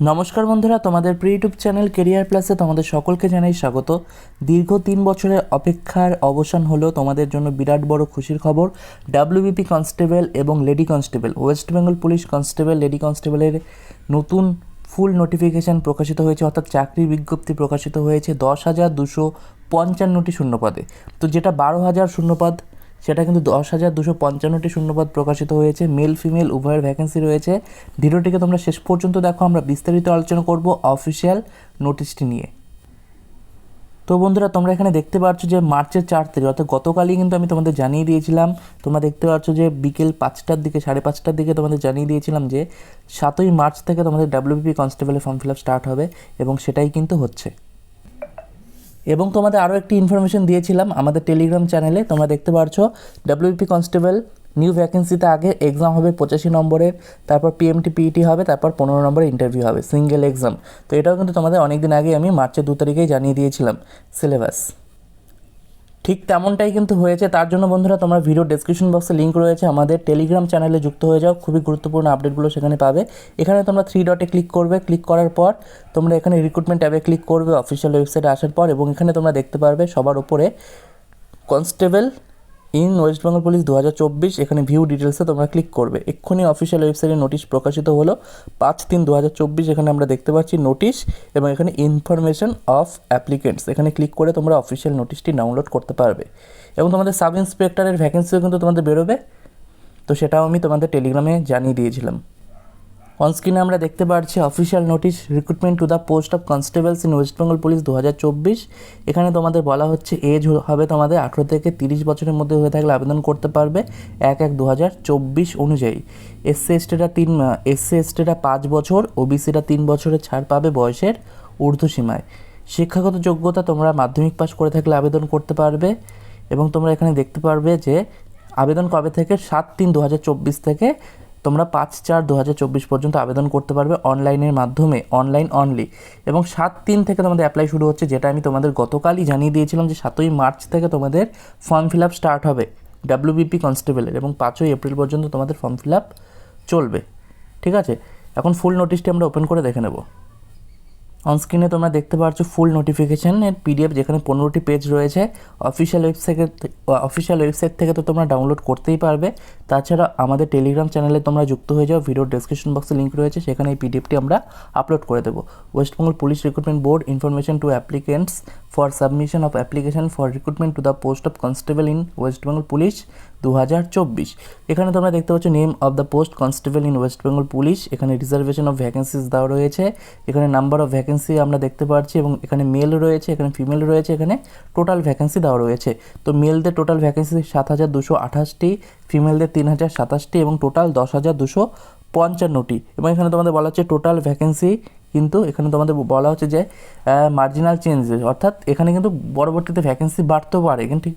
নমস্কার বন্ধুরা, তোমাদের প্রি ইউটিউব চ্যানেল কেরিয়ার প্লাসে তোমাদের সকলকে জানাই স্বাগত। দীর্ঘ তিন বছরের অপেক্ষার অবসান হলো তোমাদের জন্য বিরাট বড় খুশির খবর। ডাব্লিউবিপি কনস্টেবল এবং lady constable West Bengal police constable lady কনস্টেবলের নতুন ফুল নোটিফিকেশান প্রকাশিত হয়েছে, অর্থাৎ চাকরির বিজ্ঞপ্তি প্রকাশিত হয়েছে দশ হাজার দুশো পঞ্চান্নটি শূন্যপদে। তো যেটা বারো হাজার শূন্যপদ সেটা কিন্তু দশ হাজার দুশো পঞ্চান্নটি শূন্যপদ প্রকাশিত হয়েছে। মেল, ফিমেল, উভয়ের ভ্যাকেন্সি রয়েছে। ভিডিওটিকে তোমরা শেষ পর্যন্ত দেখো। আমরা বিস্তারিত আলোচনা করব অফিসিয়াল নোটিশটি নিয়ে। তো বন্ধুরা, তোমরা এখানে দেখতে পাচ্ছ যে মার্চের চার তারিখ, অর্থাৎ গতকালই কিন্তু আমি তোমাদের জানিয়ে দিয়েছিলাম। তোমরা দেখতে পাচ্ছ যে বিকেল পাঁচটার দিকে, সাড়ে পাঁচটার দিকে তোমাদের জানিয়ে দিয়েছিলাম যে সাতই মার্চ থেকে তোমাদের ডাব্লিউবিপি কনস্টেবলের ফর্ম ফিল আপ স্টার্ট হবে এবং সেটাই কিন্তু হচ্ছে। এবং তোমাদের আরও একটি ইনফরমেশন দিয়েছিলাম আমাদের টেলিগ্রাম চ্যানেলে তোমরা দেখতে পারছ। ডাব্লিউপি কনস্টেবল নিউ ভ্যাকেন্সিতে আগে এক্সাম হবে পঁচাশি নম্বরের তারপর পিএমটি পিইটি হবে, তারপর পনেরো নম্বরের ইন্টারভিউ হবে সিঙ্গেল এক্সাম তো এটাও কিন্তু তোমাদের অনেক দিন আগে আমি মার্চের দু তারিখেই জানিয়ে দিয়েছিলাম সিলেবাস ঠিক তেমনটাই কিন্তু হয়েছে। তার জন্য বন্ধুরা তোমরা ভিডিও ডেসক্রিপশন বক্সে লিঙ্ক রয়েছে। আমাদের টেলিগ্রাম চ্যানেলে যুক্ত হয়ে যাও। খুবই গুরুত্বপূর্ণ আপডেটগুলো সেখানে পাবে। এখানে তোমরা থ্রি ডটে ক্লিক করবে। ক্লিক করার পর তোমরা এখানে রিক্রুটমেন্ট অ্যাপে ক্লিক করবে। অফিসিয়াল ওয়েবসাইটে আসার পর এবং এখানে তোমরা দেখতে পারবে সবার উপরে constable in West Bengal police দু হাজার চব্বিশ, এখানে ভিউ ডিটেলসে তোমরা ক্লিক করবে। এক্ষুনি অফিসিয়াল ওয়েবসাইটে নোটিশ প্রকাশিত হলো। পাঁচ তিন দু এখানে আমরা দেখতে পাচ্ছি নোটিশ এবং এখানে ইনফরমেশন অফ অ্যাপ্লিকেন্টস। এখানে ক্লিক করে তোমরা অফিসিয়াল নোটিশটি ডাউনলোড করতে পারবে। এবং তোমাদের সাব ইন্সপেক্টরের ভ্যাকেন্সিও কিন্তু তোমাদের বেরোবে। তো সেটাও আমি তোমাদের টেলিগ্রামে জানিয়ে দিয়েছিলাম। অনস্ক্রিনে আমরা দেখতে পাচ্ছি official notice recruitment to the post of constables in West Bengal police দু হাজার চব্বিশ। এখানে তোমাদের বলা হচ্ছে এজ হবে তোমাদের আঠেরো থেকে তিরিশ বছরের মধ্যে হয়ে থাকলে আবেদন করতে পারবে এক এক দু অনুযায়ী। এসসি এসটিরা তিন এসসি এসটিরা পাঁচ বছর ও ওবিসিরা তিন বছরের ছাড় পাবে বয়সের ঊর্ধ্বসীমায়। শিক্ষাগত যোগ্যতা তোমরা মাধ্যমিক পাস করে থাকলে আবেদন করতে পারবে এবং তোমরা এখানে দেখতে পারবে যে আবেদন কবে থেকে? সাত তিন দু থেকে তোমরা পাঁচ চার দু হাজার চব্বিশ পর্যন্ত আবেদন করতে পারবে অনলাইনের মাধ্যমে অনলাইন অনলি এবং সাত তিন থেকে তোমাদের অ্যাপ্লাই শুরু হচ্ছে, যেটা আমি তোমাদের গতকালই জানিয়ে দিয়েছিলাম যে সাতই মার্চ থেকে তোমাদের ফর্ম ফিল আপ স্টার্ট হবে ডাব্লিউবিপি কনস্টেবলের এবং পাঁচই এপ্রিল পর্যন্ত তোমাদের ফর্ম ফিল আপ চলবে। ঠিক আছে? এখন ফুল নোটিশটি আমরা ওপেন করে দেখে নেব। অনস্ক্রিনে তোমরা দেখতে পাচ্ছ ফুল নোটিফিকেশানের পিডিএফ যেখানে পনেরোটি পেজ রয়েছে। অফিসিয়াল ওয়েবসাইট অফিসিয়াল ওয়েবসাইট থেকে তো তোমরা ডাউনলোড করতেই পারবে। তাছাড়া আমাদের টেলিগ্রাম চ্যানেলে তোমরা যুক্ত হয়ে যাও। ভিডিও ডেসক্রিপশন বক্সে লিঙ্ক রয়েছে, সেখানে এই পিডিএফটি আমরা আপলোড করে দেবো। West Bengal police recruitment board information to applicants for submission of application for recruitment to the post of constable in West Bengal police দু হাজার চব্বিশ। এখানে তোমরা দেখতে পাচ্ছ name of the post constable in West Bengal police এখানে reservation of vacancies দেওয়া রয়েছে। এখানে নাম্বার অফ ভ্যাকেন্সি আমরা দেখতে পাচ্ছি এবং এখানে মেল রয়েছে, এখানে ফিমেল রয়েছে, এখানে টোটাল ভ্যাকেন্সি দেওয়া রয়েছে। তো মেলদের টোটাল ভ্যাকেন্সি সাত হাজার দুশো আঠাশটি ফিমেলদের তিন হাজার সাতাশটি এবং টোটাল দশ হাজার দুশো পঞ্চান্নটি। এবং এখানে তোমাদের বলা হচ্ছে টোটাল ভ্যাকেন্সি কিন্তু এখানে তোমাদের বলা হচ্ছে যে মার্জিনাল চেঞ্জেস অর্থাৎ এখানে কিন্তু পরবর্তীতে ভ্যাকেন্সি বাড়তেও পারে। কিন্তু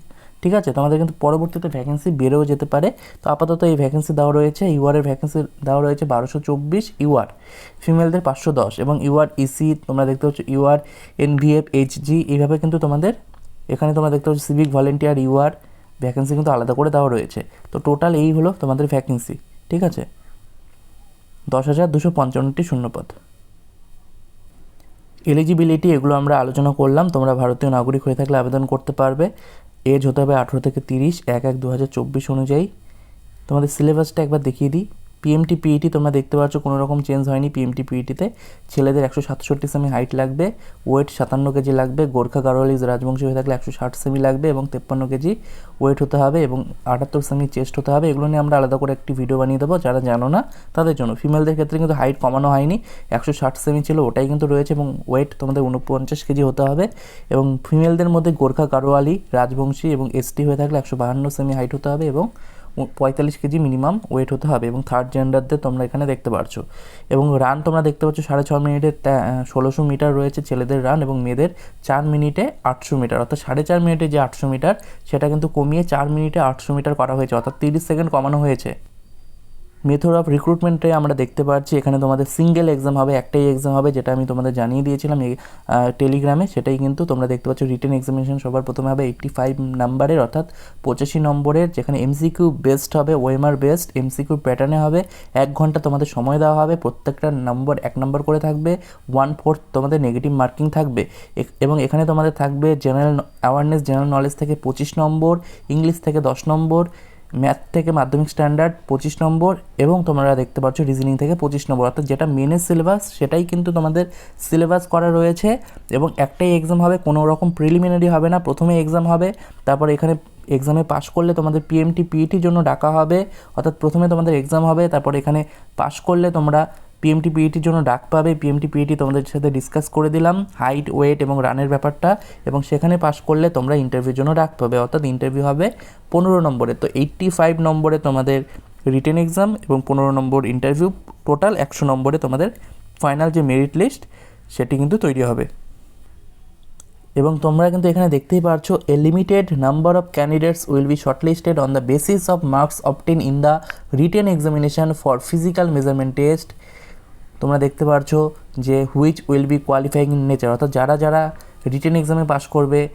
ঠিক আছে? তোমাদের কিন্তু পরবর্তীতে ভ্যাকেন্সি বেড়েও যেতে পারে। তো আপাতত এই ভ্যাকেন্সি দেওয়া রয়েছে ইউআরের ভ্যাকেন্সি দেওয়া রয়েছে বারোশো চব্বিশ ইউআর ফিমেলদের পাঁচশো দশ এবং ইউআর ইসি তোমরা দেখতে পাচ্ছ ইউআর এনভিএফ এইচজি এইভাবে কিন্তু তোমাদের, এখানে তোমরা দেখতে পাচ্ছ সিভিক ভলেন্টিয়ার ইউআর ভ্যাকেন্সি কিন্তু আলাদা করে দেওয়া রয়েছে। তো টোটাল এই হলো তোমাদের ভ্যাকেন্সি ঠিক আছে? দশ হাজার দুশো পঞ্চান্নটি শূন্যপদ। এলিজিবিলিটি এগুলো আমরা আলোচনা করলাম, তোমরা ভারতীয় নাগরিক হয়ে থাকলে আবেদন করতে পারবে। এজ হতে হবে আঠেরো থেকে তিরিশ, এক এক দু হাজার চব্বিশ অনুযায়ী। তোমাদের সিলেবাসটা একবার দেখিয়ে দিই। পিএমটি পিইটি তোমরা দেখতে পাচ্ছ, কোনো রকম চেঞ্জ হয়নি পিএমটি পিইটিতে ছেলেদের একশো সাতষট্টি সেমি হাইট লাগবে ওয়েট সাতান্ন কেজি লাগবে, গোর্খা গারোয়ালিজ রাজবংশী হয়ে থাকলে একশো ষাট সেমি লাগবে এবং তেপ্পান্ন কেজি ওয়েট হতে হবে এবং আটাত্তর সেমি চেস্ট হতে হবে। এগুলো নিয়ে আমরা আলাদা করে একটি ভিডিও বানিয়ে দেবো, যারা জানো না তাদের জন্য। ফিমেলদের ক্ষেত্রে কিন্তু হাইট কমানো হয়নি, একশো ষাট সেমি ছিল, ওটাই কিন্তু রয়েছে এবং ওয়েট তোমাদের উনপঞ্চাশ কেজি হতে হবে এবং ফিমেলদের মধ্যে গোর্খা গারোয়ালি, রাজবংশী এবং এসটি হয়ে থাকলে একশো বাহান্ন সেমি হাইট হতে হবে এবং পঁয়তাল্লিশ কেজি মিনিমাম ওয়েট হতে হবে এবং থার্ড জেন্ডারদের তোমরা এখানে দেখতে পারছ। এবং রান তোমরা দেখতে পাচ্ছ সাড়ে ছ মিনিটে ষোলোশো মিটার রয়েছে ছেলেদের রান এবং মেয়েদের চার মিনিটে আটশো মিটার অর্থাৎ সাড়ে চার মিনিটে যে আটশো মিটার সেটা কিন্তু কমিয়ে চার মিনিটে আটশো মিটার করা হয়েছে। অর্থাৎ তিরিশ সেকেন্ড কমানো হয়েছে। মেথড অফ রিক্রুটমেন্টে আমরা দেখতে পাচ্ছি, এখানে তোমাদের সিঙ্গেল এক্সাম হবে, একটাই এক্সাম হবে, যেটা আমি তোমাদের জানিয়ে দিয়েছিলাম টেলিগ্রামে সেটাই কিন্তু তোমরা দেখতে পাচ্ছ রিটেন এক্সামিনেশন সবার প্রথমে হবে এইটটি ফাইভ নাম্বারের অর্থাৎ পঁচাশি নম্বরের, যেখানে এমসিকিউ বেস্ট হবে ওএমআর বেস্ট এমসিকিউ প্যাটার্নে হবে, এক ঘণ্টা তোমাদের সময় দেওয়া হবে, প্রত্যেকটা নম্বর এক নম্বর করে থাকবে ওয়ান ফোর্থ তোমাদের নেগেটিভ মার্কিং থাকবে এবং এখানে তোমাদের থাকবে জেনারেল অ্যাওয়ারনেস জেনারেল নলেজ থেকে পঁচিশ নম্বর ইংলিশ থেকে দশ নম্বর ম্যাথ থেকে মাধ্যমিক স্ট্যান্ডার্ড, পঁচিশ নম্বর এবং তোমরা দেখতে পাচ্ছ রিজনিং থেকে পঁচিশ নম্বর। অর্থাৎ যেটা মেনের সিলেবাস সেটাই কিন্তু তোমাদের সিলেবাস করা রয়েছে এবং একটাই এক্সাম হবে, কোনো রকম প্রিলিমিনারি হবে না, প্রথমে এক্সাম হবে, তারপর এখানে এক্সামে পাশ করলে তোমাদের পিএমটি পিইটির জন্য ডাকা হবে, অর্থাৎ প্রথমে তোমাদের এক্সাম হবে, তারপর এখানে পাশ করলে তোমরা পিএমটি পিইটির জন্য ডাক পাবে। পিএমটি পিইটি তোমাদের সাথে ডিসকাস করে দিলাম হাইট ওয়েট এবং রানের ব্যাপারটা এবং সেখানে পাশ করলে তোমরা ইন্টারভিউর জন্য ডাক পাবে। অর্থাৎ ইন্টারভিউ হবে পনেরো নম্বরে। তো এইট্টি ফাইভ নম্বরে তোমাদের রিটেন এক্সাম এবং পনেরো নম্বর ইন্টারভিউ টোটাল একশো নম্বরে তোমাদের ফাইনাল যে মেরিট লিস্ট সেটি কিন্তু তৈরি হবে। এবং তোমরা কিন্তু এখানে দেখতেই পারছ a limited number of candidates will be shortlisted on the basis of marks obtained in the written examination for physical measurement test তোমরা দেখতে পারছ যে which will be qualifying in nature অর্থাৎ যারা যারা রিটেন এক্সামে পাস করবে,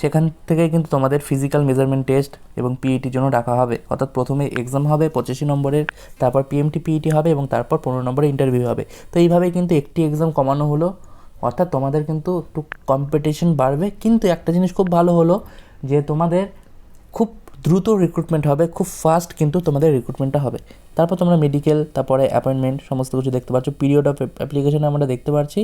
সেখান থেকে কিন্তু তোমাদের ফিজিক্যাল মেজারমেন্ট টেস্ট এবং পিইটির জন্য ডাকা হবে। অর্থাৎ প্রথমে এক্সাম হবে, পঁচাশি নম্বরের, তারপর পিএমটি পিইটি হবে এবং তারপর পনেরো নম্বরে ইন্টারভিউ হবে। তো এইভাবেই কিন্তু একটি এক্সাম কমানো হলো। অর্থাৎ তোমাদের কিন্তু একটু কম্পিটিশন বাড়বে। কিন্তু একটা জিনিস খুব ভালো হলো যে তোমাদের খুব দ্রুত রিক্রুটমেন্ট হবে, খুব ফাস্ট কিন্তু তোমাদের রিক্রুটমেন্টটা হবে। তারপর তোমরা মেডিকেল তারপরে অ্যাপয়েন্টমেন্ট সমস্ত কিছু দেখতে পাচ্ছ। পিরিয়ড অফ অ্যাপ্লিকেশনে আমরা দেখতে পাচ্ছি,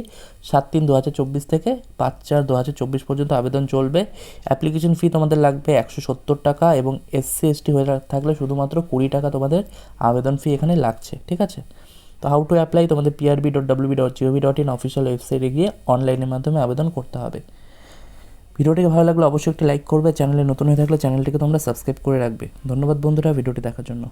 সাত তিন দু হাজার চব্বিশ থেকে পাঁচ চার দু হাজার চব্বিশ পর্যন্ত আবেদন চলবে। অ্যাপ্লিকেশন ফি তোমাদের লাগবে একশো সত্তর টাকা এবং এসসি এসটি হয়ে থাকলে শুধুমাত্র কুড়ি টাকা তোমাদের আবেদন ফি এখানে লাগছে, ঠিক আছে? তো হাউ টু অ্যাপ্লাই তোমাদের PRB dot WB dot GOV dot in official ওয়েবসাইটে গিয়ে অনলাইনের মাধ্যমে আবেদন করতে হবে। ভিডিওটিকে ভালো লাগলে অবশ্যই একটি লাইক করবে, চ্যানেলে নতুন হয়ে থাকলে চ্যানেলটিকে তোমরা সাবস্ক্রাইব করে রাখবে। ধন্যবাদ বন্ধুরা, ভিডিওটি দেখার জন্য।